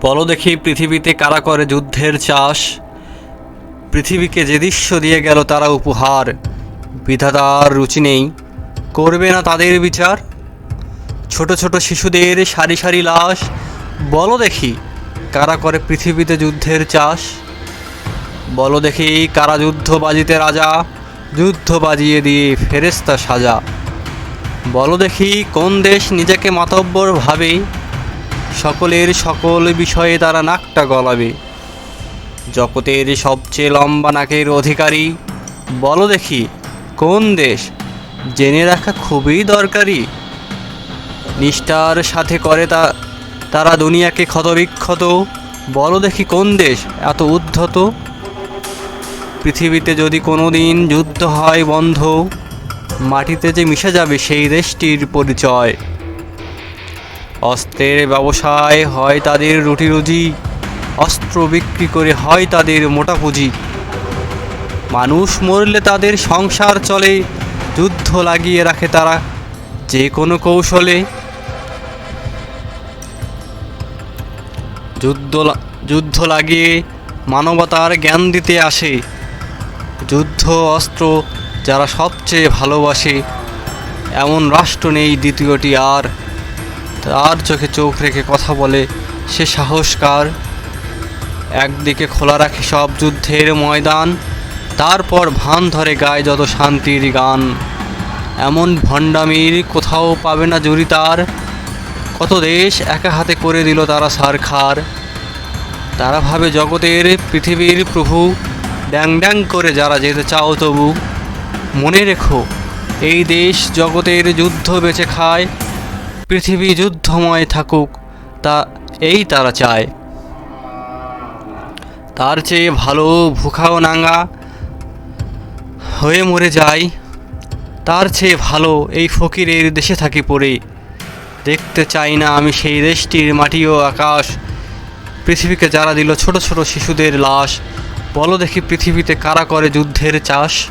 বলো দেখি পৃথিবীতে কারা করে যুদ্ধের চাষ? পৃথিবীকে যে দৃশ্য দিয়ে গেল তারা উপহার। বিধাতার রুচি নেই। করবে না তাদের বিচার? ছোট ছোট শিশুদের সারি সারি লাশ। বলো দেখি কারা করে পৃথিবীতে যুদ্ধের চাষ? বলো দেখি কারা যুদ্ধ বাজিতে রাজা? যুদ্ধ বাজিয়ে দিয়ে ফেরেস্তা সাজা। বলো দেখি কোন দেশ নিজেকে মাতব্বর ভাবে সকলের সকল বিষয়ে তারা নাকটা গলাবে। জগতের সবচেয়ে লম্বা নাকের অধিকারী, বলো দেখি, কোন দেশ? জেনে রাখা খুবই দরকারি। নিষ্ঠার সাথে করে তা, তারা দুনিয়াকে ক্ষতবিক্ষত। বলো দেখি কোন দেশ এত উদ্ধত? পৃথিবীতে যদি কোনো দিন যুদ্ধ হয় বন্ধ, মাটিতে যে মিশে যাবে সেই দেশটির পরিচয়। অস্ত্রের ব্যবসায় হয় তাদের রুটি রুজি, অস্ত্র বিক্রি করে হয় তাদের মোটা পুঁজি। মানুষ মরলে তাদের সংসার চলে, যুদ্ধ লাগিয়ে রাখে তারা যে কোনো কৌশলে। যুদ্ধ যুদ্ধ লাগিয়ে মানবতার জ্ঞান দিতে আসে। যুদ্ধ, অস্ত্র যারা সবচেয়ে ভালোবাসে, এমন রাষ্ট্র নেই দ্বিতীয়টি আর। তার চোখে চোখ রেখে কথা বলে। সে সাহসকার একদিকে খোলা রাখে সব যুদ্ধের ময়দান, তারপর ভান ধরে গায়ে যত শান্তির গান। এমন ভণ্ডামির কোথাও পাবে না জুরি তার। কত দেশ একা হাতে করে দিল তারা সারখার তারা ভাবে জগতের পৃথিবীর প্রভু, ড্যাং ড্যাং করে যারা যেতে চাও তবু। মনে রেখো, এই দেশ জগতের যুদ্ধ বেঁচে খায় পৃথিবী যুদ্ধময় থাকুক, তা এই তারা চায়। তার চেয়ে ভালো ভুখাও নাঙ্গা হয়ে মরে যায়। তার চেয়ে ভালো এই ফকিরের দেশে থাকি পড়ে। দেখতে চাই না আমি সেই দেশটির মাটি ও আকাশ। পৃথিবীকে যারা দিল ছোট ছোট শিশুদের লাশ। বলো দেখি পৃথিবীতে কারা করে যুদ্ধের চাষ।